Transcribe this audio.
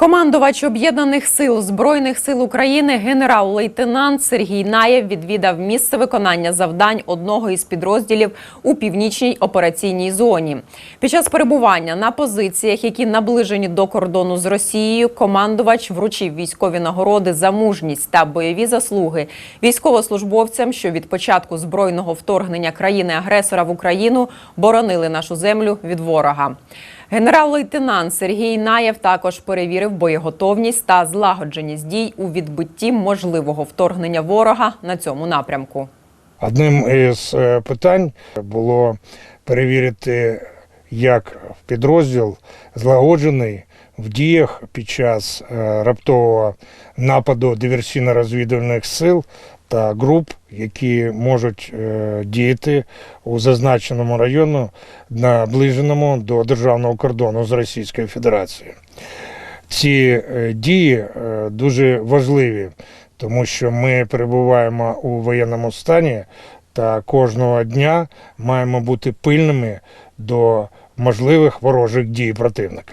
Командувач об'єднаних сил збройних сил України генерал-лейтенант Сергій Наєв відвідав місце виконання завдань одного із підрозділів у північній операційній зоні. Під час перебування на позиціях, які наближені до кордону з Росією, командувач вручив військові нагороди за мужність та бойові заслуги військовослужбовцям, що від початку збройного вторгнення країни-агресора в Україну боронили нашу землю від ворога. Генерал-лейтенант Сергій Наєв також перевірив боєготовність та злагодженість дій у відбитті можливого вторгнення ворога на цьому напрямку. Одним із е, питань було перевірити, як підрозділ злагоджений в діях під час е, раптового нападу диверсійно-розвідувальних сил та груп, які можуть е, діяти у зазначеному району, наближеному до державного кордону з Російською Федерацією. Ці е, дії е, дуже важливі, тому що ми перебуваємо у воєнному стані та кожного дня маємо бути пильними до можливих ворожих дій противника.